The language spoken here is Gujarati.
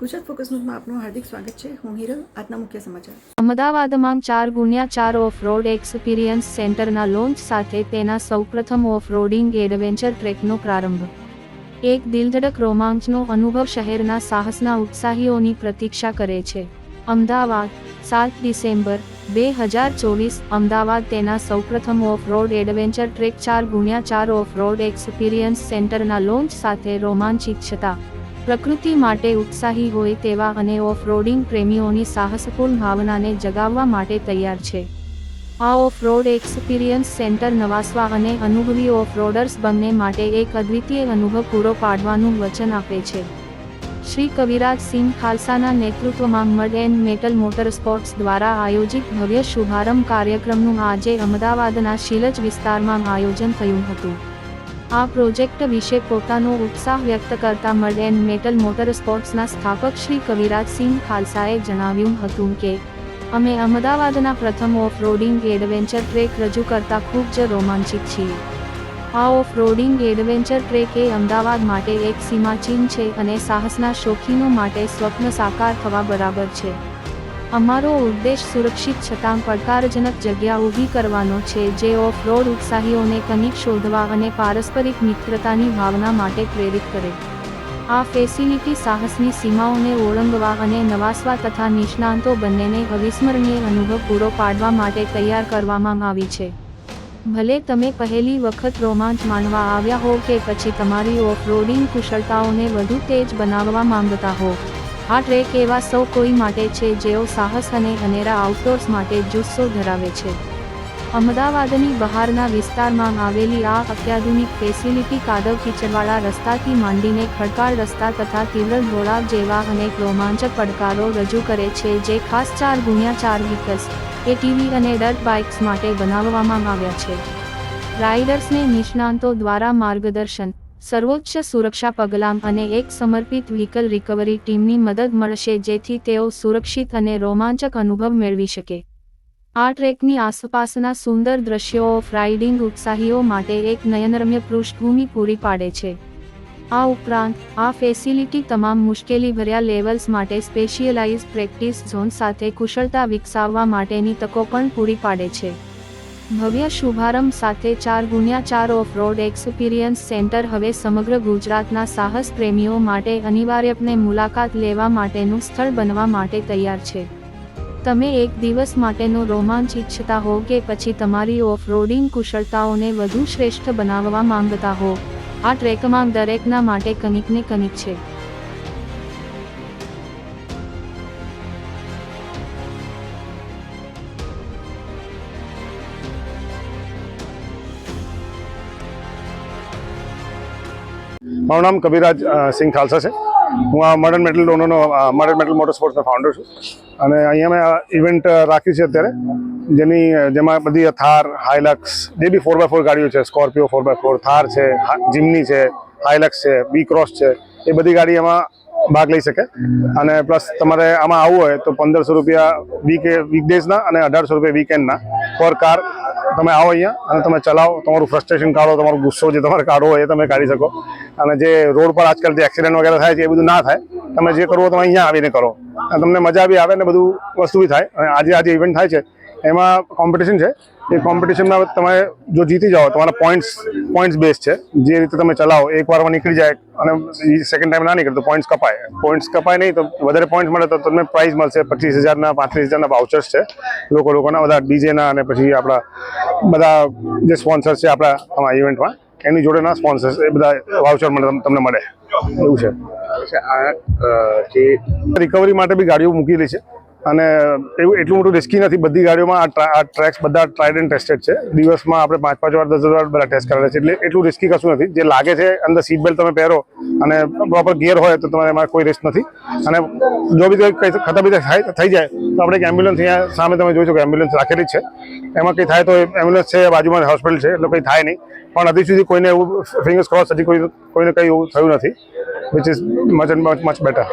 ગુજરાત ફોકસ ન્યૂઝમાં આપનું હાર્દિક સ્વાગત છે. હું હિરલ, આજના મુખ્ય સમાચાર. અમદાવાદમાં ચાર ગુણ્યા ચાર ઓફ રોડ એક્સપિરિયન્સ સેન્ટરના લોન્ચ સાથે તેના સૌપ્રથમ ઓફ રોડિંગ એડવેન્ચર ટ્રેકનો પ્રારંભ. એક દિલધડક રોમાંચનો અનુભવ શહેરના સાહસના ઉત્સાહીઓની પ્રતીક્ષા કરે છે. અમદાવાદ, સાત ડિસેમ્બર, બે હજાર ચોવીસ, અમદાવાદ તેના સૌપ્રથમ ઓફ રોડ એડવેન્ચર ટ્રેક ચાર ગુણ્યા ચાર ઓફ રોડ એક્સપિરિયન્સ સેન્ટરના લોન્ચ સાથે રોમાંચિત છતા. પ્રકૃતિ માટે ઉત્સાહી હોય તેવા અને ઓફ રોડિંગ પ્રેમીઓની સાહસપૂર્ણ ભાવનાને જગાવવા માટે તૈયાર છે. આ ઓફ રોડ એક્સપિરિયન્સ સેન્ટર નવાસવા અને અનુભવી ઓફ રોડર્સ બંને માટે એક અદ્વિતીય અનુભવ પૂરો પાડવાનું વચન આપે છે. શ્રી કવિરાજ સિંહ ખાલસાના નેતૃત્વમાં mud and metal motor sports દ્વારા આયોજિત ભવ્ય શુભારંભ કાર્યક્રમનું આજે અમદાવાદના શીલજ વિસ્તારમાં આયોજન થયું હતું. આ પ્રોજેક્ટ વિશે પોતાનો ઉત્સાહ વ્યક્ત કરતા એન્ડ મેટલ મોટર સ્પોર્ટ્સના સ્થાપક શ્રી કવિરાજ સિંહ ખાલસાએ જણાવ્યું હતું કે, અમે અમદાવાદના પ્રથમ ઓફ રોડિંગ એડવેન્ચર ટ્રેક રજૂ કરતા ખૂબ જ રોમાંચિત છીએ. આ ઓફ રોડિંગ એડવેન્ચર ટ્રેક એ અમદાવાદ માટે એક સીમાચિહ્ન છે અને સાહસના શોખીનો માટે સ્વપ્ન સાકાર થવા બરાબર છે. અમારો ઉદ્દેશ સુરક્ષિત છતાં પડકારજનક જગ્યા ઊભી કરવાનો છે, જે ઓફ રોડ ઉત્સાહીઓને કનિક શોધવા અને પારસ્પરિક મિત્રતાની ભાવના માટે પ્રેરિત કરે. આ ફેસિલિટી સાહસની સીમાઓને ઓળંગવા અને નવાસવા તથા નિષ્ણાંતો બંનેને અવિસ્મરણીય અનુભવ પૂરો પાડવા માટે તૈયાર કરવામાં આવી છે. ભલે તમે પહેલી વખત રોમાંચ માણવા આવ્યા હો કે પછી તમારી ઓફ રોડિંગ કુશળતાઓને વધુ તેજ બનાવવા માંગતા હો. આ ટ્રેક એવા સૌ કોઈ માટે છે જેઓ સાહસ અને અનેરા આઉટડોર્સ માટે જુસ્સો ધરાવે છે. અમદાવાદની બહારના વિસ્તારમાં આવેલી આ અત્યાધુનિક ફેસિલિટી કાદવ કીચડવાળા રસ્તાથી માંડીને ખડકાળ રસ્તા તથા તીવ્ર ઢોળાવ જેવા અનેક રોમાંચક પડકારો રજૂ કરે છે જે ખાસ ચાર ગુણ્યા ચાર વ્હીકલ્સ એટીવી અને ડર્ટ બાઇક્સ માટે બનાવવામાં આવ્યા છે. રાઇડર્સને નિષ્ણાંતો દ્વારા માર્ગદર્શન સર્વોચ્ચ સુરક્ષા પગલાં અને એક સમર્પિત વ્હીકલ રિકવરી ટીમની મદદ મળશે જેથી તેઓ સુરક્ષિત અને રોમાંચક અનુભવ મેળવી શકે. આ ટ્રેકની આસપાસના સુંદર દ્રશ્યો ઓફ રાઇડિંગ ઉત્સાહીઓ માટે એક નયનરમ્ય પૃષ્ઠભૂમિ પૂરી પાડે છે. આ ઉપરાંત, આ ફેસિલિટી તમામ મુશ્કેલીભર્યા લેવલ્સ માટે સ્પેશિયલાઇઝ પ્રેક્ટિસ ઝોન સાથે કુશળતા વિકસાવવા માટેની તકો પણ પૂરી પાડે છે. ભવ્ય શુભારંભ સાથે ચાર ગુણ્યા ચાર ઓફ રોડ એક્સપિરિયન્સ સેન્ટર હવે સમગ્ર ગુજરાતના સાહસ પ્રેમીઓ માટે અનિવાર્યપણે મુલાકાત લેવા માટેનું સ્થળ બનવા માટે તૈયાર છે. તમે એક દિવસ માટેનો રોમાંચ ઈચ્છતા હો કે પછી તમારી ઓફ રોડિંગ કુશળતાઓને વધુ શ્રેષ્ઠ બનાવવા માંગતા હો. આ ટ્રેકમાં દરેકના માટે કનિકને કનિક છે. મારું નામ કવિરાજ સિંહ ખાલસા છે. હું આ મર્ડન મેટલ ડોનોનો મર્ડન મેટલ મોટર સ્પોર્ટ્સનો ફાઉન્ડર છું. અને અહીંયા મેં ઇવેન્ટ રાખી છે અત્યારે. જેની જેમાં બધી થાર હાઇલક્સ જે બી ફોર બાય ફોર ગાડીઓ છે Scorpio four by four Thar છે જીમની છે હાઇલક્સ છે બી ક્રોસ છે, એ બધી ગાડી એમાં ભાગ લઈ શકે. અને પ્લસ તમારે આમાં આવવું હોય તો પંદરસો રૂપિયા વીક વીકડેઝના અને અઢારસો રૂપિયા વીકેન્ડના પર કાર તમે આવો અહીંયા અને તમે ચલાવો. તમારું ફ્રસ્ટ્રેશન કાઢો, તમારો ગુસ્સો જે તમારે કાઢવો એ તમે કાઢી શકો. અને જે રોડ પર આજકાલ જે એક્સિડન્ટ વગેરે થાય છે એ બધું ના થાય. તમે જે કરવો તમે અહીંયા આવીને કરો. અને તમને મજા બી આવે ને બધું વસ્તુ બી થાય. અને આજે આજે ઇવેન્ટ થાય છે. એમાં કોમ્પિટિશન છે. એ કોમ્પિટિશનમાં તમે જો જીતી જાઓ તમારા પોઈન્ટ્સ પોઈન્ટ્સ બેઝ છે. જે રીતે તમે ચલાવો એક વારમાં નીકળી જાય અને સેકન્ડ ટાઈમ ના નીકળે તો પોઈન્ટ્સ કપાય. પોઈન્ટ્સ કપાય નહીં તો વધારે પોઈન્ટ્સ મળે તો તમને પ્રાઇઝ મળશે. પચીસ હજારના પાંત્રીસ હજારના વાઉચર્સ છે. લોકો લોકોના બધા ડીજેના અને પછી આપણા બધા જે સ્પોન્સર્સ છે આપણા આમાં ઇવેન્ટમાં એની જોડેના સ્પોન્સર્સ એ બધા વાઉચર મળે તમને મળે. એવું છે. જે રિકવરી માટે બી ગાડીઓ મૂકેલી છે. અને એવું એટલું મોટું રિસ્કી નથી. બધી ગાડીઓમાં આ ટ્રેક્સ બધા ટ્રાઇડ એન્ડ ટેસ્ટેડ છે. દિવસમાં આપણે પાંચ પાંચ વાર, દસ દસ વાર બધા ટેસ્ટ કરેલા છે. એટલે એટલું રિસ્કી કશું નથી. જે લાગે છે અંદર સીટ બેલ્ટ તમે પહેરો અને પ્રોપર ગિયર હોય તો તમારે એમાં કોઈ રિસ્ક નથી. અને જો બી કંઈ ખતમ થાય, થઈ જાય, તો આપણે એક એમ્બ્યુલન્સ અહીંયા સામે તમે જોઈ શકો એમ્બ્યુલન્સ રાખેલી છે. એમાં કંઈ થાય તો એમ્બ્યુલન્સ છે, બાજુમાં હોસ્પિટલ છે, એટલે કંઈ થાય નહીં. પણ હજી સુધી કોઈને એવું ફિંગર્સ ક્રોસ હજી કોઈ, કોઈને કંઈ એવું થયું નથી which is much much much better